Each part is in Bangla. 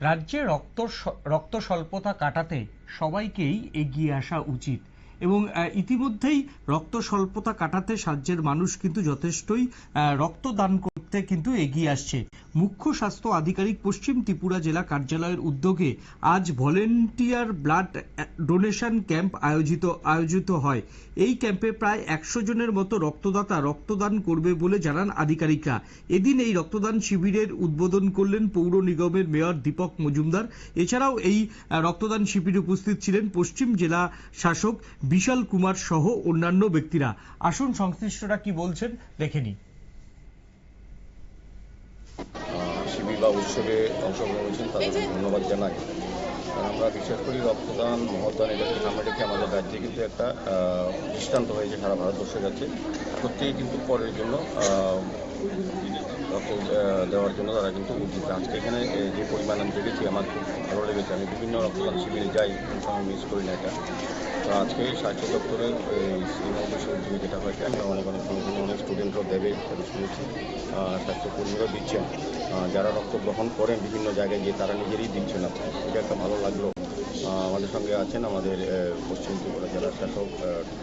রাজ্যে রক্ত রক্ত স্বল্পতা কাটাতে সবাইকেই এগিয়ে আসা উচিত। এবং ইতিমধ্যেই রক্ত স্বল্পতা কাটাতে রাজ্যের মানুষ কিন্তু যথেষ্টই রক্তদান করতে কিন্তু এগিয়ে আসছে। মুখ্য স্বাস্থ্য আধিকারিক পশ্চিম ত্রিপুরা জেলা কার্যালয়ের উদ্যোগে আজ ভলেন্টিয়ার ব্লাড ডোনেশন ক্যাম্প আয়োজিত আয়োজিত হয়। এই ক্যাম্পে প্রায় একশো জনের মতো রক্তদাতা রক্তদান করবে বলে জানান আধিকারিকরা। এদিন এই রক্তদান শিবিরের উদ্বোধন করলেন পৌর নিগমের মেয়র দীপক মজুমদার। এছাড়াও এই রক্তদান শিবিরে উপস্থিত ছিলেন পশ্চিম জেলা শাসক বিশাল কুমার সহ অন্যান্য ব্যক্তিরা। আসুন সংশ্লিষ্টরা কি বলছেন দেখে নিই। আহ, শিবির বা উৎসবে অংশগ্রহণ করেছেন তাদেরকে ধন্যবাদ জানাই। আমরা বিশ্বাস করি রক্তদান মহদান এটাকে সামনে রেখে আমাদের রাজ্যে কিন্তু একটা দৃষ্টান্ত হয়েছে সারা ভারতবর্ষের কাছে। প্রত্যেকে কিন্তু পরের জন্য রক্ত দেওয়ার জন্য তারা কিন্তু উচিত আজকে এখানে যে পরিমাণ আমি দেখেছি আমার খুব ভালো লেগেছে। আমি বিভিন্ন রক্তদান শিবিরে যাই সময় মিস করি না এটা। তো আজকে স্বাস্থ্য দপ্তরের এই উদ্যোগে যেটা হয় আমি অনেক অনেক শুনেছি অনেক স্টুডেন্টরা দেবে শুনেছি স্বাস্থ্যকর্মীরা দিচ্ছেন। যারা রক্ত গ্রহণ করেন বিভিন্ন জায়গায় গিয়ে তারা নিজেরই দিচ্ছেন আপনার। এটা একটা ভালো লাগল। আমাদের সঙ্গে আছেন আমাদের পশ্চিম ত্রিপুরা জেলার শাসক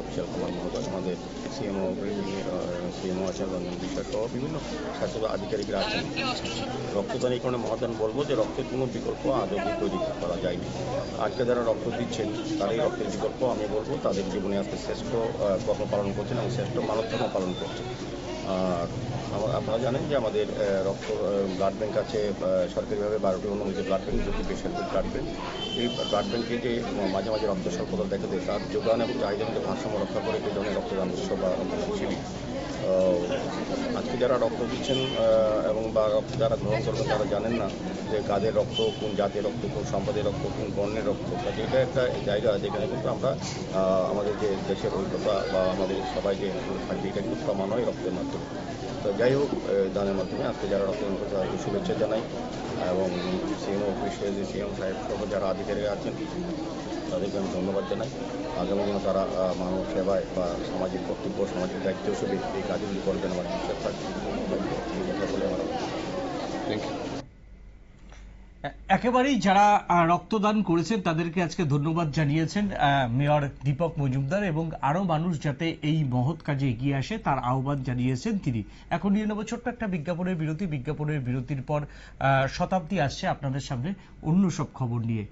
বিশাল কুমার মহোদয় আমাদের সিএমও সিএমও আছেন রঞ্জন বিশ্বাস সহ বিভিন্ন স্বাস্থ্য আধিকারিকরা আছেন। রক্তদান এই কারণে মহাদান বলব যে রক্তের কোনো বিকল্প আজ অব্দি তৈরি করা যায়নি। আজকে যারা রক্ত দিচ্ছেন, তারাই রক্তের বিকল্প, আমি বলব তাদের জীবনে আজকে শ্রেষ্ঠ কর্ম পালন করছেন এবং শ্রেষ্ঠ মানব ধর্ম পালন করছেন। আর আপনারা জানেন যে আমাদের রক্ত ব্লাড ব্যাংক আছে সরকারিভাবে বারোটি অনুমোদিত ব্লাড ব্যাংক দুটি বেসরকারি ব্লাড ব্যাংক এই ব্লাড ব্যাংকে যে মাঝে মাঝে রক্ত স্বল্পতা দেখা দেয়, তার যোগান এবং চাহিদা মধ্যে ভারসাম্য রক্ষা করে এই ধরনের রক্তদান উৎসব বা শিবির। আজকে যারা রক্ত দিচ্ছেন এবং বা রক্ত যারা গ্রহণ করবেন, তারা জানেন না যে কাদের রক্ত, কোন জাতের রক্ত, কোন সম্পদের রক্ত, কোন বর্ণের রক্ত। এটা একটা জায়গা যেখানে কিন্তু আমরা আমাদের যে দেশের ঐক্যতা বা আমাদের সবাই যে থাকবে, এটা কিন্তু প্রমাণ হয় রক্তের মাধ্যমে। তো যাই হোক দানের মাধ্যমে আজকে যারা রক্তদান করছে তাদেরকে শুভেচ্ছা জানাই। এবং সিএম অফিসে যে সিএম সাহেব সহ যারা আধিকারিক আছেন, তাদেরকে আমি ধন্যবাদ জানাই। আগামী দিনে তারা মানব সেবায় বা সামাজিক কর্তব্য সামাজিক দায়িত্ব হিসেবে এই কাজগুলি করবেন আমার বিশ্বাস থাকবে বলে আমার থ্যাংক ইউ একেবারেই যারা রক্তদান করেছেন তাদেরকে আজকে ধন্যবাদ জানিয়েছেন মেয়র দীপক মজুমদার এবং আরও মানুষ যাতে এই মহৎ কাজে এগিয়ে আসে তার আহ্বান জানিয়েছেন তিনি। এখন নিয়ে নেব ছোট্ট একটা বিজ্ঞাপনের বিরতি। বিজ্ঞাপনের বিরতির পর শতাব্দী আসছে আপনাদের সামনে অন্য সব খবর নিয়ে।